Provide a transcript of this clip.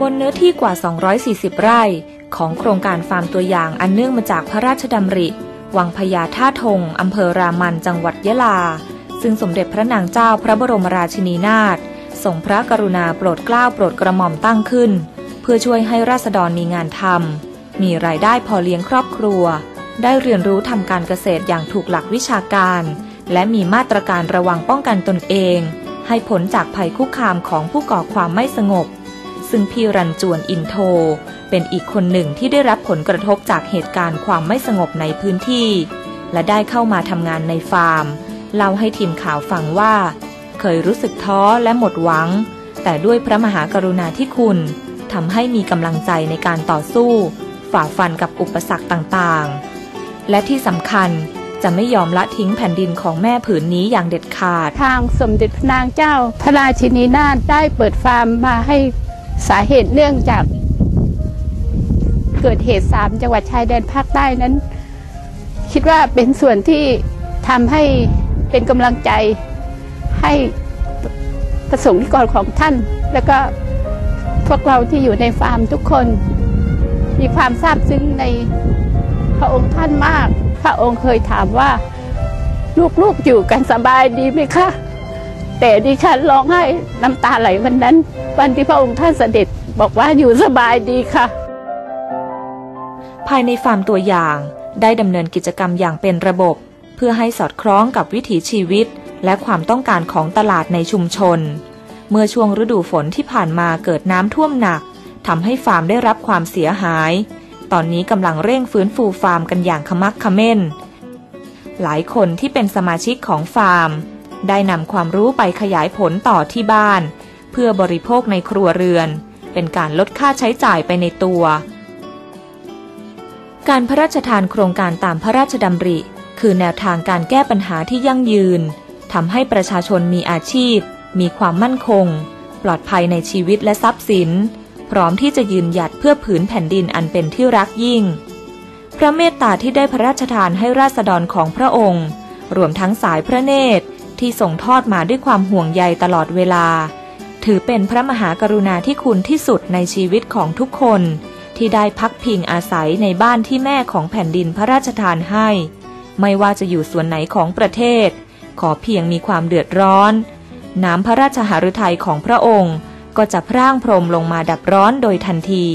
บนเนื้อที่กว่า 240 ไร่ ของโครงการฟาร์มตัวอย่างอันเนื่องมาจากพระราชดำริ วังพญาท่าทงอำเภอรามันจังหวัดยะลา ซึ่งสมเด็จพระนางเจ้าพระบรมราชินีนาถทรงพระกรุณาโปรดเกล้าโปรดกระหม่อมตั้งขึ้น เพื่อช่วยให้ราษฎรมีงานทำมีรายได้พอเลี้ยงครอบครัว ได้เรียนรู้ทำการเกษตรอย่างถูกหลักวิชาการ และมีมาตรการระวังป้องกันตนเอง ให้ผลจากภัยคุกคามของผู้ก่อความไม่สงบ ซึ่งพี่รันจวนอินโท เป็นอีกคนหนึ่งที่ได้รับผลกระทบจากเหตุการณ์ความไม่สงบในพื้นที่ และได้เข้ามาทำงานในฟาร์ม เล่าให้ทีมข่าวฟังว่า เคยรู้สึกท้อและหมดหวัง แต่ด้วยพระมหากรุณาธิคุณทำให้มีกำลังใจในการต่อสู้ ฝ่าฟันกับอุปสรรคต่างๆ และที่สำคัญจะไม่ยอมละทิ้งแผ่นดินของแม่ผืนนี้อย่างเด็ดขาด ทางสมเด็จพระนางเจ้า พระราชินีนาถได้เปิดฟาร์มมาให้ สาเหตุเนื่องจากเกิดเหตุสามจังหวัดชายแดนภาคใต้นั้น คิดว่าเป็นส่วนที่ทำให้เป็นกำลังใจให้ประสงค์นิกรของท่าน แล้วก็พวกเราที่อยู่ในฟาร์มทุกคน มีความซาบซึ้งในพระองค์ท่านมาก พระองค์เคยถามว่า ลูกๆอยู่กันสบายดีไหมคะ แต่ดิฉันร้องไห้น้ำตาไหลวันนั้น วันที่พระองค์ท่านเสด็จบอกว่าอยู่สบายดีค่ะ ภายในฟาร์มตัวอย่างได้ดำเนินกิจกรรมอย่างเป็นระบบ เพื่อให้สอดคล้องกับวิถีชีวิต และความต้องการของตลาดในชุมชน เมื่อช่วงฤดูฝนที่ผ่านมาเกิดน้ำท่วมหนักทำให้ฟาร์มได้รับความเสียหาย ตอนนี้กำลังเร่งฟื้นฟูฟาร์มกันอย่างขมักขม้น หลายคนที่เป็นสมาชิกของฟาร์ม ได้นำความรู้ไปขยายผลต่อที่บ้าน เพื่อบริโภคในครัวเรือน เป็นการลดค่าใช้จ่ายไปในตัว การพระราชทานโครงการตามพระราชดำริ คือแนวทางการแก้ปัญหาที่ยั่งยืนทำให้ประชาชนมีอาชีพ มีความมั่นคง ปลอดภัยในชีวิตและทรัพย์สิน พร้อมที่จะยืนหยัดเพื่อผืนแผ่นดินอันเป็นที่รักยิ่ง พระเมตตาที่ได้พระราชทานให้ราษฎรของพระองค์ รวมทั้งสายพระเนตร ที่ส่งทอดมาด้วยความห่วงใยตลอดเวลา ถือเป็นพระมหากรุณาธิคุณที่สุดในชีวิตของทุกคน ที่ได้พักพิงอาศัยในบ้านที่แม่ของแผ่นดินพระราชทานให้ ไม่ว่าจะอยู่ส่วนไหนของประเทศ ขอเพียงมีความเดือดร้อน น้ำพระราชหฤทัยของพระองค์ ก็จะพร่างพรมลงมาดับร้อนโดยทันที